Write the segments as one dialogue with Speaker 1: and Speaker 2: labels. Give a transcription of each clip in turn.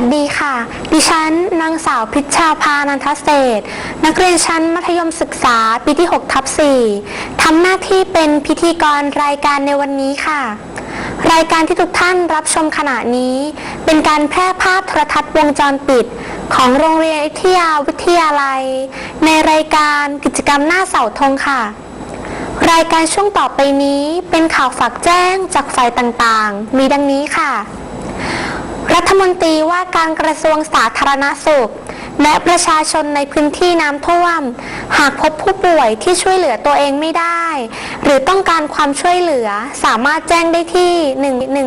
Speaker 1: วัสดีค่ะ ดิฉันนางสาวพิชชาพานันทเศษ นักเรียนชั้นมัธยมศึกษาปีที่6ทับ4ทำหน้าที่เป็นพิธีกรรายการในวันนี้ค่ะ รายการที่ทุกท่านรับชมขณะนี้ เป็นการแพร่ภาพโทรทัศน์วงจรปิด ของโรงเรียนวิทยาวิทยาลัย ในรายการกิจกรรมหน้าเสาธงค่ะ รายการช่วงต่อไปนี้เป็นข่าวฝากแจ้งจากฝ่ายต่างๆ มีดังนี้ค่ะ รัฐมนตรีว่าการกระทรวงสาธารณสุข และประชาชนในพื้นที่น้ำท่วม หากพบผู้ป่วยที่ช่วยเหลือตัวเองไม่ได้ หรือต้องการความช่วยเหลือสามารถแจ้งได้ที่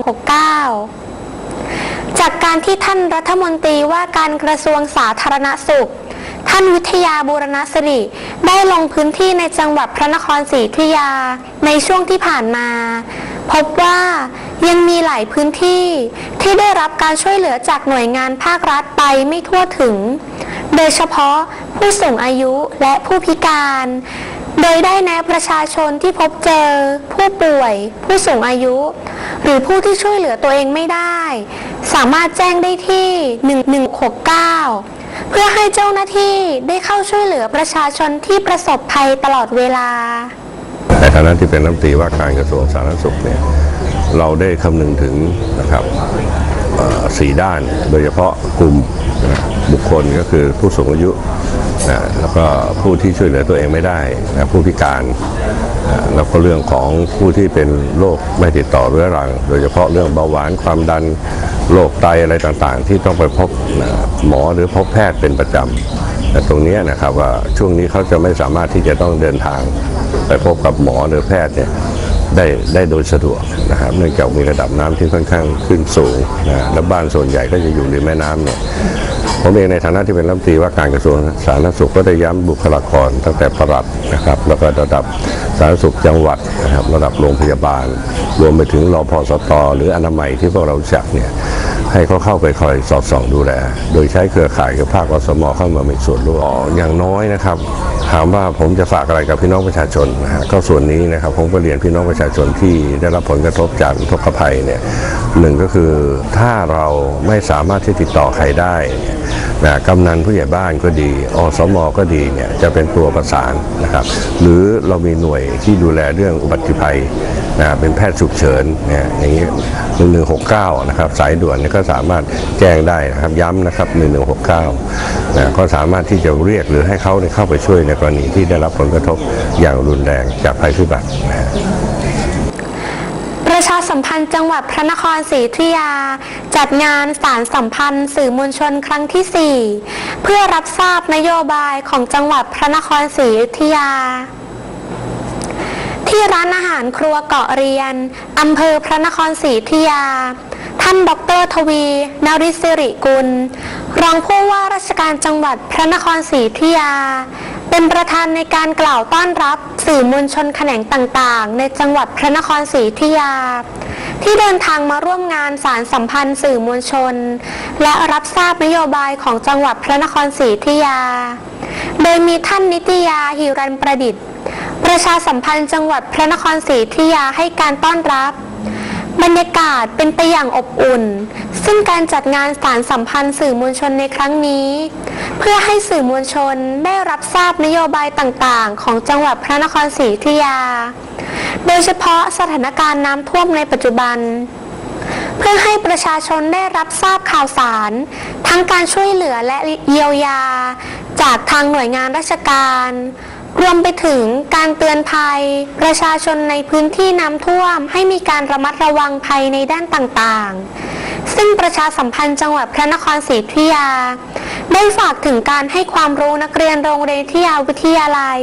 Speaker 1: 1169 จากการที่ท่านรัฐมนตรีว่าการกระทรวงสาธารณสุข ท่านวิทยาบูรณสิริได้ลงพื้นที่ในจังหวัดพระนครศรีอยุธยาในช่วงที่ผ่านมา พบว่า ยังมีหลายพื้นที่ที่ได้รับการช่วยเหลือจากหน่วยงานภาครัฐไปไม่ทั่วถึง โดยเฉพาะผู้สูงอายุและผู้พิการ โดยได้แนะประชาชนที่พบเจอ ผู้ป่วย ผู้สูงอายุ หรือผู้ที่ช่วยเหลือตัวเองไม่ได้ สามารถแจ้งได้ที่ 1169เพื่อให้เจ้าหน้าที่ได้เข้าช่วยเหลือประชาชนที่ประสบภัยตลอดเวลา
Speaker 2: ในฐานะที่เป็นรัฐมนตรีว่าการกระทรวงสาธารณสุขเนี่ย เราได้คำนึงถึงนะครับสี่ด้าน โดยเฉพาะกลุ่มนะบุคคลก็คือผู้สูงอายุนะแล้วก็ผู้ที่ช่วยเหลือตัวเองไม่ได้นะผู้พิการนะแล้วก็เรื่องของผู้ที่เป็นโรคไม่ติดต่อเรื้อรัง โดยเฉพาะเรื่องเบาหวานความดันโรคไตอะไรต่างๆ ที่ต้องไปพบนะหมอหรือพบแพทย์เป็นประจำแต่ตรงนี้นะครับว่าช่วงนี้เขาจะไม่สามารถที่จะต้องเดินทาง ไปพบกับหมอหรือแพทย์เนี่ย ได้ได้โดยสะดวกนะครับเนื่องจากมีระดับน้ำที่ค่อนข้างขึ้นสูงนะและบ้านส่วนใหญ่ก็จะอยู่ริมแม่น้ำเนี่ยผมเองในฐานะที่เป็นรัฐมนตรีว่าการกระทรวงสาธารณสุขก็ได้ย้ำบุคลากรตั้งแต่ปลัดนะครับแล้วก็ระดับสาธารณสุขจังหวัดนะครับระดับโรงพยาบาล รวมไปถึงรอพสตหรืออนามัยที่พวกเราจักเนี่ยให้เขาเข้าไปคอยสอดส่องดูแล โดยใช้เครือข่ายกับภาคอสมเข้ามามีส่วนร่วมอย่างน้อยนะครับ ถามว่าผมจะฝากอะไรกับพี่น้องประชาชนนะฮะก็ส่วนนี้นะครับผมก็เรียนพี่น้องประชาชนที่ได้รับผลกระทบจากอุทกภัยเนี่ยหนึ่งก็คือถ้าเราไม่สามารถที่ติดต่อใครได้เนี่ยนะกำนันผู้ใหญ่บ้านก็ดี อสมก็ดีเนี่ยจะเป็นตัวประสานนะครับ หรือเรามีหน่วยที่ดูแลเรื่องอุบัติภัย นะเป็นแพทย์ฉุกเฉินนี่ยอย่างนี้หนึ่งหนึ่งหกเก้านะครับสายด่วนก็สามารถแจ้งได้นะครับย้ำนะครับหนึ่งหนึ่งหกเก้านะก็สามารถที่จะเรียกหรือให้เขาเข้าไปช่วยในกรณีที่ได้รับผลกระทบอย่างรุนแรงจากภัยพิบัตินะ
Speaker 1: ประชาสัมพันธ์จังหวัดพระนครศรีอยุธยา จัดงานสารสัมพันธ์ สื่อมวลชนครั้งที่ 4 เพื่อรับทราบนโยบายของจังหวัดพระนครศรีอยุธยา ร้านอาหารครัวเกาะเรียน อำเภอพระนครศรีอยุธยา ท่านดรทวีนริสิริกุล รองผู้ว่าราชการจังหวัดพระนครศรีอยุธยา เป็นประธานในการกล่าวต้อนรับสื่อมวลชนแขนงต่างๆ ในจังหวัดพระนครศรีอยุธยา ที่เดินทางมาร่วมงานสารสัมพันธ์สื่อมวลชน และรับทราบนโยบายของจังหวัดพระนครศรีอยุธยา โดยมีท่านนิตยาหิรันประดิษฐ์ ประชาสัมพันธ์จังหวัดพระนครศรีอยุธยาให้การต้อนรับ บรรยากาศเป็นไปอย่างอบอุ่น ซึ่งการจัดงานสารสัมพันธ์สื่อมวลชนในครั้งนี้ เพื่อให้สื่อมวลชนได้รับทราบนโยบายต่างๆ ของจังหวัดพระนครศรีอยุธยา โดยเฉพาะสถานการณ์น้ำท่วมในปัจจุบัน เพื่อให้ประชาชนได้รับทราบข่าวสาร ทั้งการช่วยเหลือและเยียวยา จากทางหน่วยงานราชการ รวมไปถึงการเตือนภัย ประชาชนในพื้นที่น้ำท่วม ให้มีการระมัดระวังภัยในด้านต่างๆ ซึ่งประชาสัมพันธ์จังหวัดพระนครศรีอยุธยา ได้ฝากถึงการให้ความรู้นักเรียนโรงเรียนที่ยาวิทยาลัย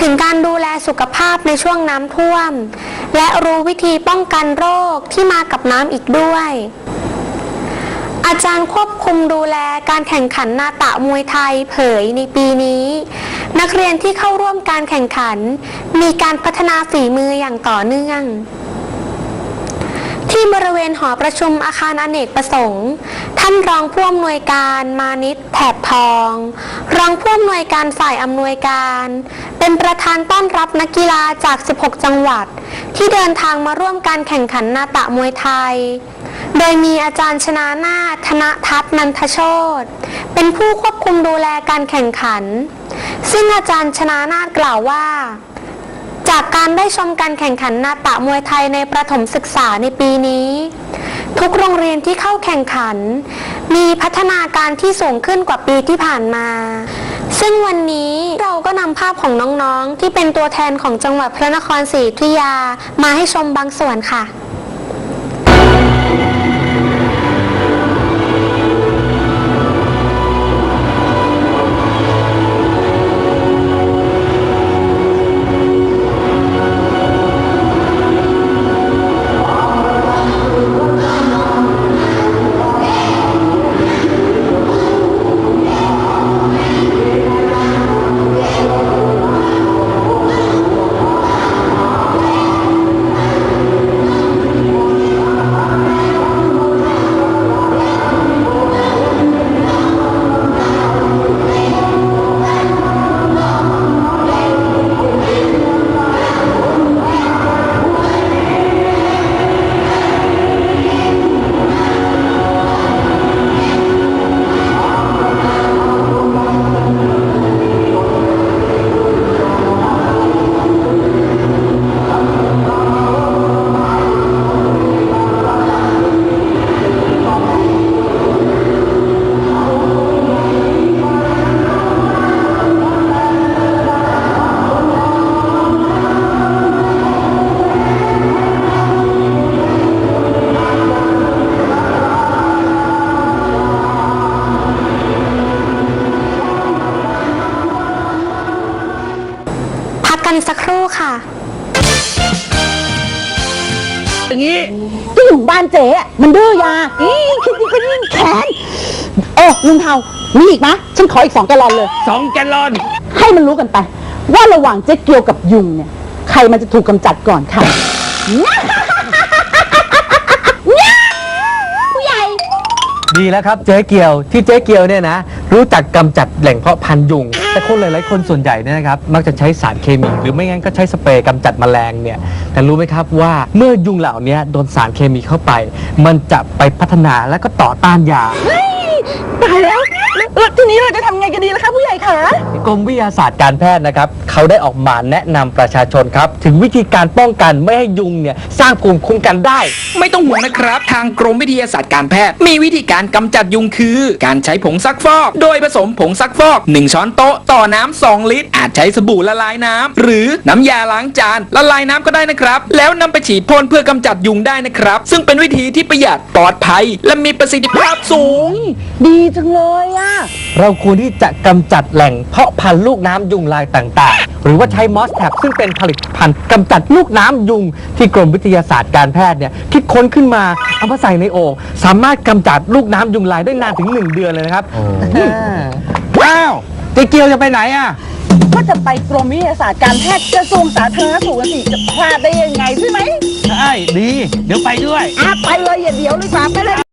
Speaker 1: ถึงการดูแลสุขภาพในช่วงน้ำท่วม และรู้วิธีป้องกันโรคที่มากับน้ำอีกด้วยอาจารย์ควบคุมดูแลการแข่งขันนาตะมวยไทยเผยในปีนี้ นักเรียนที่เข้าร่วมการแข่งขัน มีการพัฒนาฝีมืออย่างต่อเนื่อง ที่บริเวณหอประชุมอาคารอเนกประสงค์ ท่านรองผู้อำนวยการมานิตแถบทอง รองผู้อำนวยการฝ่ายอำนวยการ เป็นประธานต้อนรับนักกีฬาจาก 16 จังหวัด ที่เดินทางมาร่วมการแข่งขันนาตะมวยไทยโดยมีอาจารย์ชนานาธนทัศน์นันทโชตเป็นผู้ควบคุมดูแลการแข่งขัน ซึ่งอาจารย์ชนานาถกล่าวว่า จากการได้ชมการแข่งขันนาตะมวยไทยในประถมศึกษาในปีนี้ ทุกโรงเรียนที่เข้าแข่งขัน มีพัฒนาการที่สูงขึ้นกว่าปีที่ผ่านมา ซึ่งวันนี้เราก็นำภาพของน้องๆ ที่เป็นตัวแทนของจังหวัดพระนครศรีอยุธยามาให้ชมบางส่วนค่ะ ครู่ค่ะ
Speaker 3: อย่างนี้
Speaker 4: ที่อยู่บ้านเจ๊อะมันดื้อยาอีคิดดีก็ยิ่งแค้นเออลุงเทามีอีกนะฉันขออีกสองแกลลอนเลย
Speaker 3: สองแกลลอน
Speaker 4: ให้มันรู้กันไป ว่าระหว่างเจ๊เกียวกับยุงเนี่ย ใครมันจะถูกกำจัดก่อนค่ะ ผู้ใหญ่
Speaker 5: ดีแล้วครับเจ๊เกียวที่เจ๊เกียวเนี่ยนะ รู้จักกำจัดแหล่งเพาะพันธุ์ยุง แต่คนหลาย ๆ คนส่วนใหญ่เนี่ยนะครับมักจะใช้สารเคมี หรือไม่งั้นก็ใช้สเปรย์กำจัดแมลงเนี่ยแต่รู้ไหมครับว่าเมื่อยุงเหล่านี้โดนสารเคมีเข้าไป มันจะไปพัฒนาและก็ต่อต้านยา
Speaker 4: ตายแล้ว แล้วทีนี้เราจะทำไงกันดีล่ะคะผู้ใหญ่คะ
Speaker 5: กรมวิทยาศาสตร์การแพทย์นะครับ เขาได้ออกมาแนะนำประชาชนครับ ถึงวิธีการป้องกันไม่ให้ยุงเนี่ยสร้างภูมิคุ้มกันได้
Speaker 6: ไม่ต้องห่วงนะครับ ทางกรมวิทยาศาสตร์การแพทย์ มีวิธีการกำจัดยุงคือ การใช้ผงซักฟอก โดยผสมผงซักฟอก 1 ช้อนโต๊ะต่อน้ำ2ลิตร อาจใช้สบู่ละลายน้ำหรือน้ำยาล้างจานละลายน้ำก็ได้นะครับ แล้วนำไปฉีดพ่นเพื่อกำจัดยุงได้นะครับ ซึ่งเป็นวิธีที่ประหยัดปลอดภัย และมีประสิทธิภาพสูง
Speaker 4: ดีจังเลยอะ
Speaker 5: เราควรที่จะกำจัดแหล่งเพาะพันธุ์ลูกน้ำยุงลายต่างๆ หรือว่าใช้มอสแท็บซึ่งเป็นผลิตภัณฑ์กำจัดลูกน้ำยุงที่กรมวิทยาศาสตร์การแพทย์เนี่ยคิดค้นขึ้นมาเอามาใส่ในโอ่งสามารถกำจัดลูกน้ำยุงลายได้นานถึง 1 เดือนเลยนะครับอ่า
Speaker 3: ว้าวเจ๊เกียวจะไปไหนอะ
Speaker 4: ก็จะไปกรมวิทยาศาสตร์การแพทย์กระทรวงสาธารณสุขสิจะพลาดได้ยังไงใช่ไหม
Speaker 3: ใช่ ดี เดี๋ยวไปด้วย
Speaker 4: อะไปเลยอย่าเดี๋ยวเลยค่ะไปเลย